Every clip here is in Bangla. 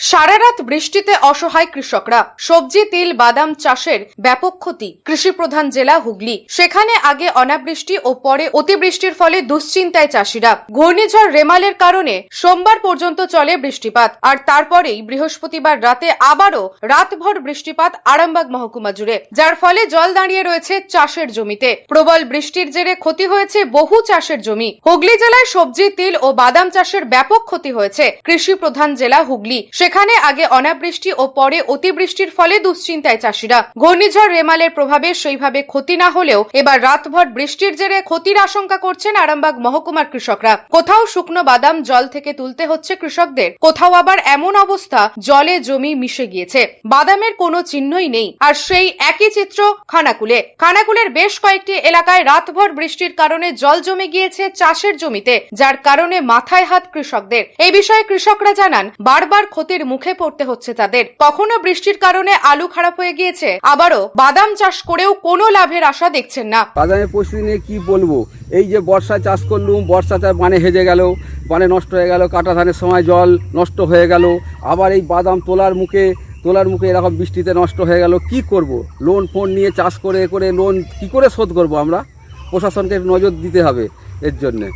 সারা রাত বৃষ্টিতে অসহায় কৃষকরা, সবজি, তিল, বাদাম চাষের ব্যাপক ক্ষতি কৃষি প্রধান জেলা হুগলি। সেখানে আগে অনাবৃষ্টি ও পরে অতিবৃষ্টির ফলে দুশ্চিন্তায় চাষিরা। ঘূর্ণিঝড় রেমালের কারণে সোমবার পর্যন্ত চলে বৃষ্টিপাত, আর তারপরেই বৃহস্পতিবার রাতে আবারও রাতভর বৃষ্টিপাত আরামবাগ মহকুমা জুড়ে, যার ফলে জল দাঁড়িয়ে রয়েছে চাষের জমিতে। প্রবল বৃষ্টির জেরে ক্ষতি হয়েছে বহু চাষের জমি। হুগলি জেলায় সবজি, তিল ও বাদাম চাষের ব্যাপক ক্ষতি হয়েছে কৃষি প্রধান জেলা হুগলি। সেখানে আগে অনাবৃষ্টি ও পরে অতিবৃষ্টির ফলে দুশ্চিন্তায় চাষিরা। ঘূর্ণিঝড় রেমালের প্রভাবে সেইভাবে ক্ষতি না হলেও এবার রাতভর বৃষ্টির জেরে ক্ষতির আশঙ্কা করছেন আরামবাগ মহকুমার কৃষকরা। কোথাও শুকনো বাদাম জল থেকে তুলতে হচ্ছে কৃষকদের। কোথাও আবার এমন অবস্থা, জলে জমি মিশে গিয়েছে। বাদামের কোনো চিহ্নই নেই। আর সেই একই চিত্র খানাকুলে। খানাকুলের বেশ কয়েকটি এলাকায় রাতভর বৃষ্টির কারণে জল জমে গিয়েছে চাষের জমিতে, যার কারণে মাথায় হাত কৃষকদের। এই বিষয়ে কৃষকরা জানান, বারবার ক্ষতির মুখে পড়তে হচ্ছে তাদের। কখনো বৃষ্টির কারণে আলু খারাপ হয়ে গিয়েছে, আবারও বাদাম চাষ করেও কোনো লাভের আশা দেখছেন না। বাদামের পরিস্থিতি নিয়ে কী বলব? এই যে বর্ষা চাষ করলুম বর্ষাতে মানে হেজে গেল মানে নষ্ট হয়ে গেল, কাটা ধানের সময় জল নষ্ট হয়ে গেল, আবার এই বাদাম তোলার মুখে তোলার মুখে এরকম বৃষ্টিতে নষ্ট হয়ে গেল, কি করব? লোন ফোন নিয়ে চাষ করে করে লোন কি করে শোধ করব আমরা? প্রশাসনকে নজর দিতে হবে এর জন্যে।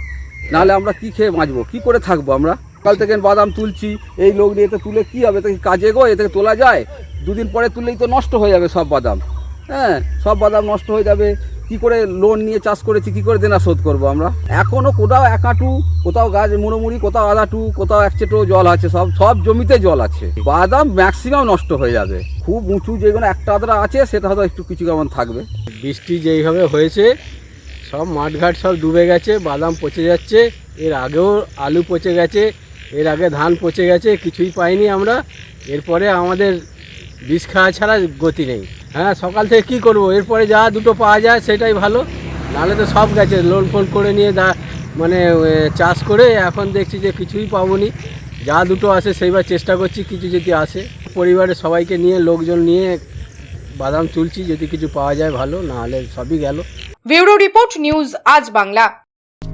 নাহলে আমরা কি খেয়ে বাঁচবো? কি করে থাকব আমরা? কাল থেকে বাদাম তুলছি, এই লোক নিয়ে তো তুলে কী হবে? তো কি কাজে গো? এ থেকে তোলা যায়? দুদিন পরে তুললেই তো নষ্ট হয়ে যাবে সব বাদাম। হ্যাঁ সব বাদাম নষ্ট হয়ে যাবে। কি করে লোন নিয়ে চাষ করেছি, কি করে দেনা শোধ করব আমরা? এখনও কোথাও এক হাঁটু কোথাও গাছ মুড়োমুড়ি, কোথাও আধাটু, কোথাও এক চেটো জল আছে, সব সব জমিতে জল আছে। বাদাম ম্যাক্সিমাম নষ্ট হয়ে যাবে। খুব উঁচু যেগুলো একটা আধরা আছে, সেটা হয়তো একটু কিছু কেমন থাকবে। বৃষ্টি যেইভাবে হয়েছে, সব মাঠঘাট সব ডুবে গেছে, বাদাম পচে যাচ্ছে, এর আগেও আলু পচে গেছে এর আগে ধান পচে গেছে, কিছুই পাইনি আমরা। এরপরে আমাদের বিষ খাওয়া ছাড়া গতি নেই। হ্যাঁ সকাল থেকে কি করব? এরপরে যা দুটো পাওয়া যায় সেটাই ভালো। নাহলে তো সব গেছে লোন ফোন করে নিয়ে দা মানে চাষ করে এখন দেখছি যে কিছুই পাবোনি। যা দুটো আসে সেইবার চেষ্টা করছি, কিছু যদি আসে। পরিবারের সবাইকে নিয়ে, লোকজন নিয়ে বাদাম তুলছি, যদি কিছু পাওয়া যায় ভালো নাহলে সবই গেল। ব্যুরো রিপোর্ট নিউজ আজ বাংলা।